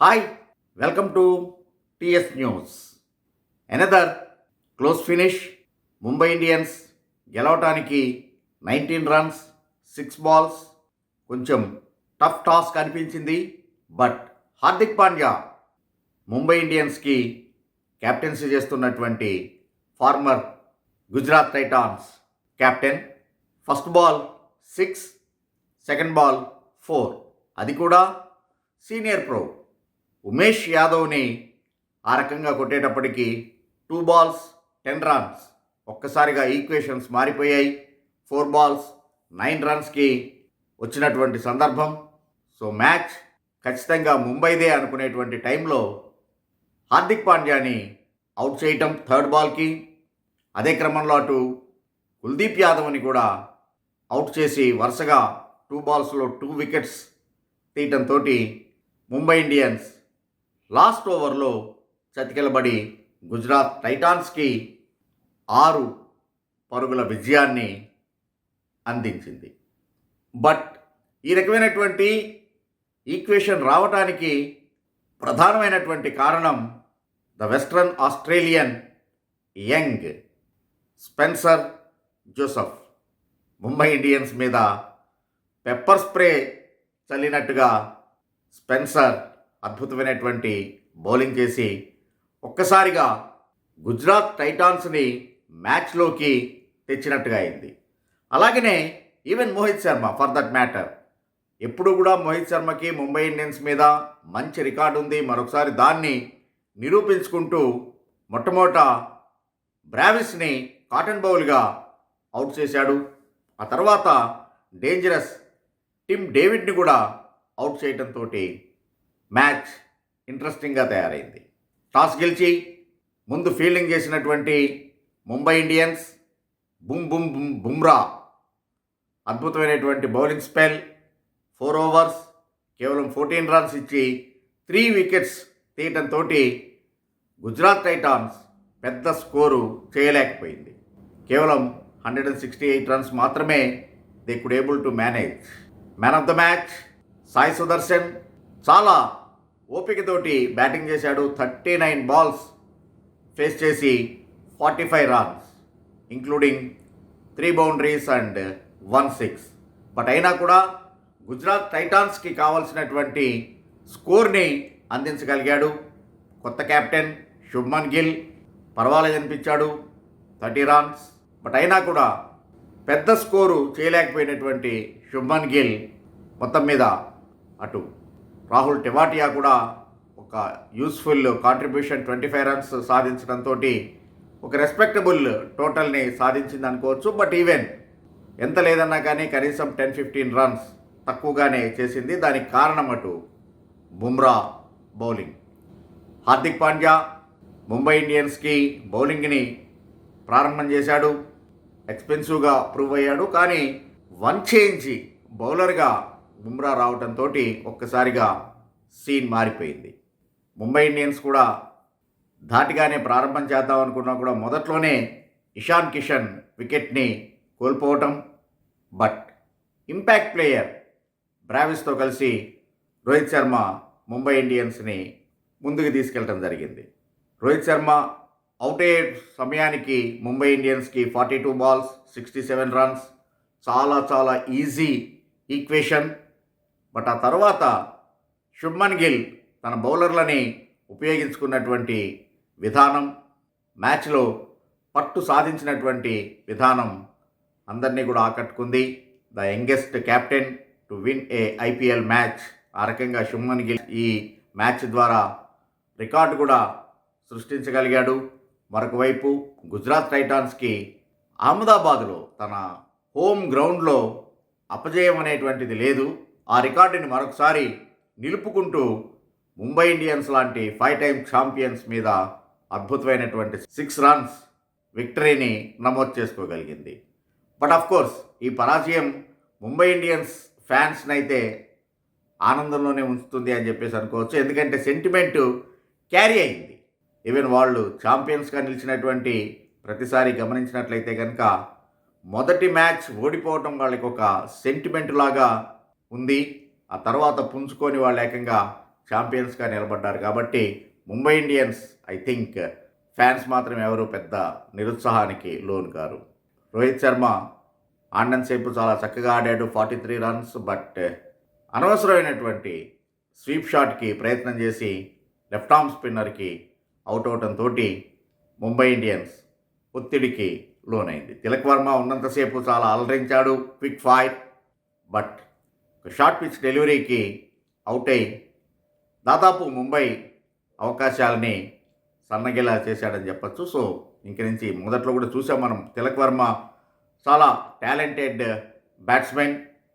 Hi welcome to TS news another close finish Mumbai Indians గెలవటానికి nineteen runs six balls కొంచెం tough task అనిపించింది. But Hardik Pandya Mumbai ఇండియన్స్కి captaincy చేస్తున్నటువంటి former Gujarat titans captain first ball six second ball four అది కూడా senior pro Umesh యాదవ్ని ఆ రకంగా కొట్టేటప్పటికి టూ బాల్స్ టెన్ రన్స్ ఒక్కసారిగా ఈక్వేషన్స్ మారిపోయాయి. ఫోర్ బాల్స్ నైన్ రన్స్కి వచ్చినటువంటి సందర్భం. సో మ్యాచ్ ఖచ్చితంగా ముంబైదే అనుకునేటువంటి టైంలో హార్దిక్ పాండ్యాని అవుట్ చేయటం థర్డ్ బాల్కి. అదే క్రమంలో అటు కుల్దీప్ యాదవ్ని కూడా అవుట్ చేసి వరుసగా టూ బాల్స్లో టూ వికెట్స్ తీయటంతో ముంబై ఇండియన్స్ లాస్ట్ ఓవర్లో చతికిలబడి గుజరాత్ టైటాన్స్కి ఆరు పరుగుల విజయాన్ని అందించింది. బట్ ఈ రకమైనటువంటి ఈక్వేషన్ రావటానికి ప్రధానమైనటువంటి కారణం the Western Australian young Spencer Joseph. Mumbai Indians మీద పెప్పర్ స్ప్రే చల్లినట్టుగా స్పెన్సర్ అద్భుతమైనటువంటి బౌలింగ్ చేసి ఒక్కసారిగా గుజరాత్ టైటాన్స్ని మ్యాచ్లోకి తెచ్చినట్టుగా అయింది. అలాగనే even Mohit Sharma for that matter ఎప్పుడు కూడా మోహిత్ శర్మకి ముంబై ఇండియన్స్ మీద మంచి రికార్డు ఉంది. మరొకసారి దాన్ని నిరూపించుకుంటూ మొట్టమొదట బ్రావిస్ని కాటన్ బౌల్గా అవుట్ చేశాడు. ఆ తర్వాత డేంజరస్ టిమ్ డేవిడ్ని కూడా అవుట్ చేయడంతో మ్యాచ్ ఇంట్రెస్టింగ్గా తయారైంది. టాస్ గెలిచి ముందు ఫీల్డింగ్ చేసినటువంటి ముంబై ఇండియన్స్ బుమ్ బుమ్ బుమ్ బుమ్రా అద్భుతమైనటువంటి బౌలింగ్ స్పెల్ ఫోర్ ఓవర్స్ కేవలం ఫోర్టీన్ రన్స్ ఇచ్చి త్రీ వికెట్స్ తీయటంతో గుజరాత్ టైటాన్స్ పెద్ద స్కోరు చేయలేకపోయింది. కేవలం hundred and sixty eight runs మాత్రమే they could able to manage. Man of the match Sai Sudarshan. చాలా ఓపికతోటి బ్యాటింగ్ చేశాడు థర్టీ నైన్ బాల్స్ ఫేస్ చేసి forty five runs including three boundaries and one six. But అయినా కూడా గుజరాత్ టైటాన్స్కి కావాల్సినటువంటి స్కోర్ని అందించగలిగాడు. కొత్త కెప్టెన్ శుభ్మన్ గిల్ పర్వాలేదనిపించాడు థర్టీ రన్స్. బట్ అయినా కూడా పెద్ద స్కోరు చేయలేకపోయినటువంటి శుభ్మన్ గిల్ మొత్తం మీద అటు. రాహుల్ టెవాటియా కూడా ఒక useful contribution twenty five runs సాధించడంతో ఒక రెస్పెక్టబుల్ టోటల్ని సాధించింది అనుకోవచ్చు. బట్ ఈవెన్ ఎంత లేదన్నా కానీ కనీసం టెన్ ఫిఫ్టీన్ రన్స్ తక్కువగానే చేసింది. దానికి కారణం అటు బుమ్రా బౌలింగ్. హార్దిక్ పాండ్యా ముంబై ఇండియన్స్కి బౌలింగ్ని ప్రారంభం చేశాడు. ఎక్స్పెన్సివ్గా ప్రూవ్ అయ్యాడు. కానీ వన్ చేంజ్ బౌలర్గా బుమ్రా రావడంతో ఒక్కసారిగా సీన్ మారిపోయింది. ముంబై ఇండియన్స్ కూడా ధాటిగానే ప్రారంభం చేద్దాం అనుకున్నా కూడా మొదట్లోనే ఇషాన్ కిషన్ వికెట్ని కోల్పోవటం. బట్ ఇంపాక్ట్ ప్లేయర్ బ్రావిస్తో కలిసి రోహిత్ శర్మ ముంబై ఇండియన్స్ని ముందుకు తీసుకెళ్ళటం జరిగింది. రోహిత్ శర్మ అవుట్ అయ్యే సమయానికి Mumbai ఇండియన్స్కి forty two balls sixty seven runs చాలా చాలా ఈజీ ఈక్వేషన్. బట్ ఆ తర్వాత శుభ్మన్ గిల్ తన బౌలర్లని ఉపయోగించుకున్నటువంటి విధానం మ్యాచ్లో పట్టు సాధించినటువంటి విధానం అందరినీ కూడా ఆకట్టుకుంది. The youngest captain to win a IPL match. ఆ రకంగా శుభ్మన్ గిల్ ఈ మ్యాచ్ ద్వారా రికార్డు కూడా సృష్టించగలిగాడు. మరొక వైపు గుజరాత్ టైటాన్స్కి అహ్మదాబాద్లో తన హోమ్ గ్రౌండ్లో అపజయం అనేటువంటిది లేదు. ఆ రికార్డుని మరొకసారి నిలుపుకుంటూ ముంబై ఇండియన్స్ లాంటి ఫైవ్ టైమ్ ఛాంపియన్స్ మీద అద్భుతమైనటువంటి సిక్స్ రన్స్ విక్టరీని నమోదు చేసుకోగలిగింది. బట్ ఆఫ్ కోర్స్ ఈ పరాజయం ముంబై ఇండియన్స్ ఫ్యాన్స్ని అయితే ఆనందంలోనే ఉంచుతుంది అని చెప్పేసి అనుకోవచ్చు. ఎందుకంటే సెంటిమెంటు క్యారీ అయింది. ఈవెన్ వాళ్ళు ఛాంపియన్స్గా నిలిచినటువంటి ప్రతిసారి గమనించినట్లయితే కనుక మొదటి మ్యాచ్ ఓడిపోవటం వాళ్ళకి ఒక సెంటిమెంట్ లాగా ఉంది. ఆ తర్వాత పుంజుకొని వాళ్ళు ఏకంగా ఛాంపియన్స్గా నిలబడ్డారు. కాబట్టి Mumbai Indians I think fans మాత్రం ఎవరు పెద్ద నిరుత్సాహానికి లోను కారు. రోహిత్ శర్మ ఆండన్ సేపు చాలా చక్కగా ఆడాడు ఫార్టీ త్రీ రన్స్ బట్ అనవసరమైనటువంటి స్వీప్ షాట్కి ప్రయత్నం చేసి లెఫ్ట్ ఆర్మ్ స్పిన్నర్కి అవుట్ అవటంతో ముంబై ఇండియన్స్ ఒత్తిడికి లోనైంది. తిలక్ వర్మ ఉన్నంతసేపు చాలా అలరించాడు quick fire but short pitch డెలివరీకి అవుట్ అయి దాదాపు ముంబై అవకాశాలని సన్నగిలా చేశాడని చెప్పచ్చు. సో ఇంక నుంచి మొదట్లో కూడా చూసాం మనం. తిలక్ వర్మ చాలా టాలెంటెడ్ బ్యాట్స్మెన్.